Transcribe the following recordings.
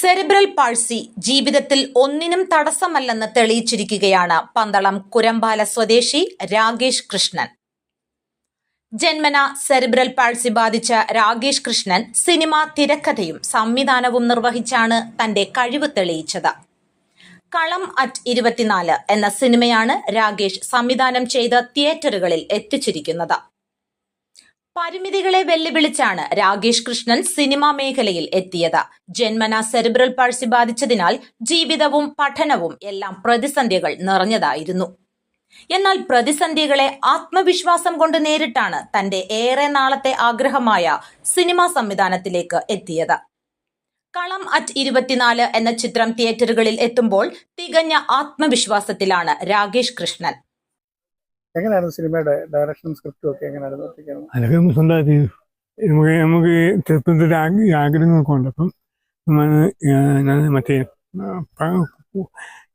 Cerebral Parsi ജീവിതത്തിൽ ഒന്നിനും തടസ്സമല്ലെന്ന് തെളിയിച്ചിരിക്കുകയാണ് പന്തളം കുരമ്പാല സ്വദേശി രാകേഷ് കൃഷ്ണൻ. ജന്മന സെറിബ്രൽ പാഴ്സി ബാധിച്ച രാകേഷ് കൃഷ്ണൻ സിനിമ തിരക്കഥയും സംവിധാനവും നിർവഹിച്ചാണ് തന്റെ കഴിവ് തെളിയിച്ചത്. കളം അറ്റ് ഇരുപത്തിനാല് എന്ന സിനിമയാണ് രാകേഷ് സംവിധാനം ചെയ്ത് തിയേറ്ററുകളിൽ എത്തിച്ചിരിക്കുന്നത്. പരിമിതികളെ വെല്ലുവിളിച്ചാണ് രാകേഷ് കൃഷ്ണൻ സിനിമാ മേഖലയിൽ എത്തിയത്. ജന്മന സെറിബ്രൽ പാഴ്സി ബാധിച്ചതിനാൽ ജീവിതവും പഠനവും എല്ലാം പ്രതിസന്ധികൾ നിറഞ്ഞതായിരുന്നു. എന്നാൽ പ്രതിസന്ധികളെ ആത്മവിശ്വാസം കൊണ്ട് നേരിട്ടാണ് തന്റെ ഏറെ നാളത്തെ ആഗ്രഹമായ സിനിമാ സംവിധാനത്തിലേക്ക് എത്തിയത്. കളം അറ്റ് ഇരുപത്തിനാല് എന്ന ചിത്രം തിയേറ്ററുകളിൽ എത്തുമ്പോൾ തികഞ്ഞ ആത്മവിശ്വാസത്തിലാണ് രാകേഷ് കൃഷ്ണൻ. എങ്ങനെയായിരുന്നു സിനിമയുടെ ഡയറക്ഷനും സ്ക്രിപ്റ്റും ഒക്കെ എങ്ങനെയായിരുന്നു? നമുക്ക് ചെറുപ്പത്തിൽ ആഗ്ര- ആഗ്രഹങ്ങളൊക്കെ ഉണ്ട്. അപ്പം ഞാൻ മറ്റേ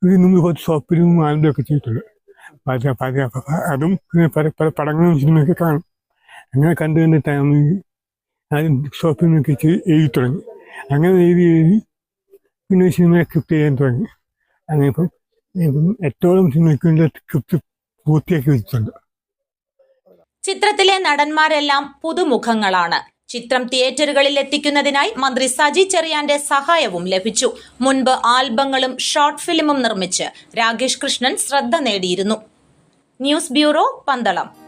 ഇതിന് കുറച്ച് ഷോപ്പിലും ആളുടെ ഒക്കെ ചെയ്തിട്ടുണ്ട്. അത് പിന്നെ പല പല പടങ്ങളും സിനിമയൊക്കെ കാണും. അങ്ങനെ കണ്ടു കണ്ടിട്ടാണ് ആദ്യം ഷോപ്പിൽ നിന്നൊക്കെ എഴുതി തുടങ്ങി. അങ്ങനെ എഴുതി എഴുതി പിന്നെ സിനിമ സ്ക്രിപ്റ്റ് ചെയ്യാൻ തുടങ്ങി. അങ്ങനെ ഇപ്പം എട്ടോളം സിനിമയ്ക്ക് വേണ്ടി സ്ക്രിപ്റ്റ് പൂർത്തിയാക്കി വെച്ചിട്ടുണ്ട്. ചിത്രത്തിലെ നടന്മാരെല്ലാം പുതുമുഖങ്ങളാണ്. ചിത്രം തിയേറ്ററുകളിൽ എത്തിക്കുന്നതിനായി മന്ത്രി സജി ചെറിയാന്റെ സഹായവും ലഭിച്ചു. മുൻപ് ആൽബങ്ങളും ഷോർട്ട് ഫിലിമും നിർമ്മിച്ച് രാകേഷ് കൃഷ്ണൻ ശ്രദ്ധ നേടിയിരുന്നു. News bureau Pandalam.